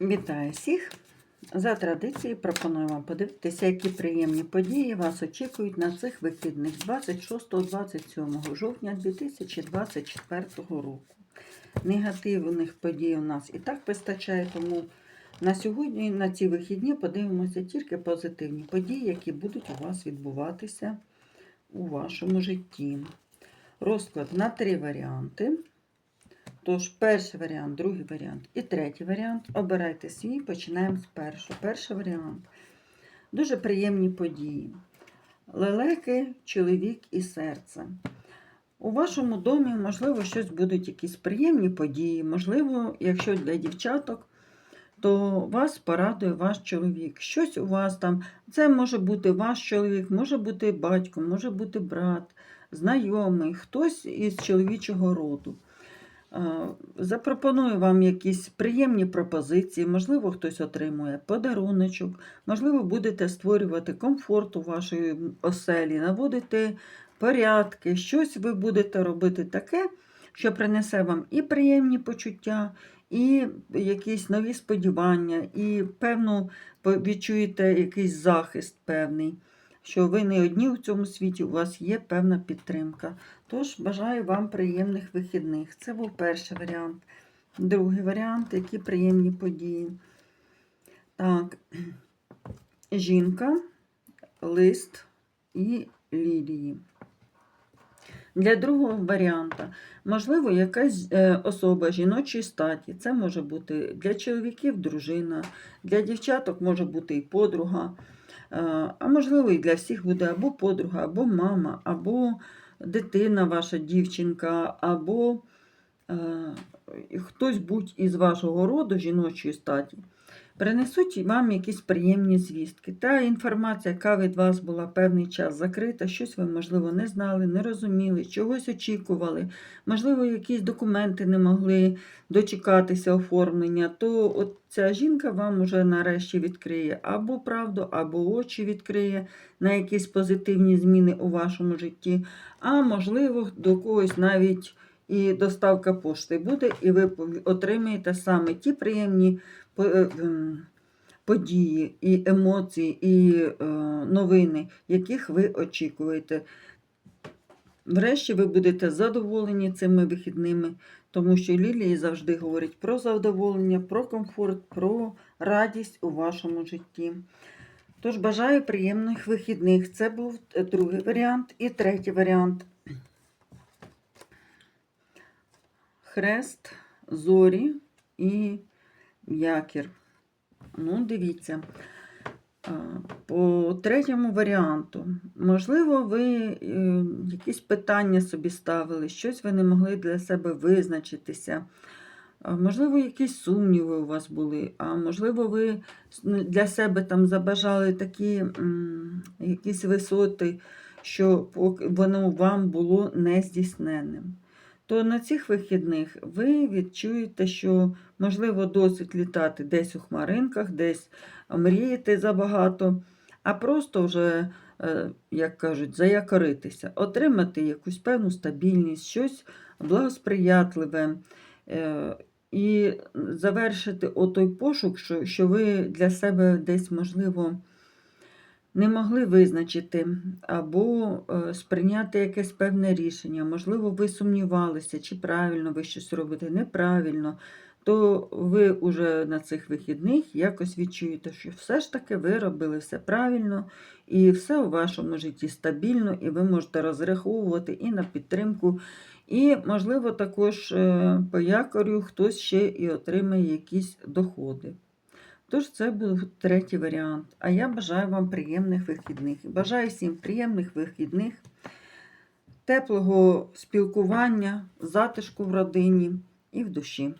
Вітаю всіх! За традицією пропоную вам подивитися, які приємні події вас очікують на цих вихідних 26-27 жовтня 2024 року. Негативних подій у нас і так вистачає, тому на сьогодні, на ці вихідні, подивимося тільки позитивні події, які будуть у вас відбуватися у вашому житті. Розклад на три варіанти. Тож, перший варіант, другий варіант і третій варіант. Обирайте свій, починаємо з першого. Перший варіант. Дуже приємні події. Лелеки, чоловік і серце. У вашому домі, можливо, щось будуть якісь приємні події. Можливо, якщо для дівчаток, то вас порадує ваш чоловік. Щось у вас там, це може бути ваш чоловік, може бути батько, може бути брат, знайомий, хтось із чоловічого роду. Е, Запропоную вам якісь приємні пропозиції, можливо, хтось отримує подаруночок, можливо, будете створювати комфорт у вашій оселі, наводити порядки, щось ви будете робити таке, що принесе вам і приємні почуття, і якісь нові сподівання, і певну відчуєте якийсь захист певний, що ви не одні в цьому світі, у вас є певна підтримка. Тож бажаю вам приємних вихідних. Це був перший варіант. Другий варіант, які приємні події. Так, жінка, лист і лілії. Для другого варіанта, можливо, якась е, особа жіночої статі. Це може бути для чоловіків дружина, для дівчаток може бути і подруга. Е, А можливо, і для всіх буде або подруга, або мама, або дитина, ваша дівчинка, або е, хтось будь із вашого роду жіночої статі, принесуть вам якісь приємні звістки. Та інформація, яка від вас була певний час закрита, щось ви, можливо, не знали, не розуміли, чогось очікували, можливо, якісь документи не могли дочекатися оформлення, то от ця жінка вам уже нарешті відкриє або правду, або очі відкриє на якісь позитивні зміни у вашому житті, а можливо, до когось навіть і доставка пошти буде, і ви отримаєте саме ті приємні події, і емоції, і е, новини, яких ви очікуєте. Врешті ви будете задоволені цими вихідними, тому що Лілії завжди говорять про задоволення, про комфорт, про радість у вашому житті. Тож бажаю приємних вихідних. Це був е, другий варіант. І третій варіант. Хрест, зорі і якір. Ну, дивіться. По третьому варіанту, можливо, ви е, якісь питання собі ставили, щось ви не могли для себе визначитися. Можливо, якісь сумніви у вас були, а можливо, ви ну, для себе там забажали такі якісь висоти, що воно вам було нездійсненним. То на цих вихідних ви відчуєте, що можливо досить літати десь у хмаринках, десь мріяти забагато, а просто вже, е, як кажуть, заякоритися, отримати якусь певну стабільність, щось благосприятливе. е, І завершити отой пошук, що ви для себе десь, можливо, не могли визначити або е, сприйняти якесь певне рішення. Можливо, ви сумнівалися, чи правильно ви щось робите, неправильно, то ви уже на цих вихідних якось відчуєте, що все ж таки ви робили все правильно, і все у вашому житті стабільно, і ви можете розраховувати і на підтримку. І, можливо, також е, по якорю хтось ще і отримає якісь доходи. Тож це був третій варіант. А я бажаю вам приємних вихідних. Бажаю всім приємних вихідних, теплого спілкування, затишку в родині і в душі.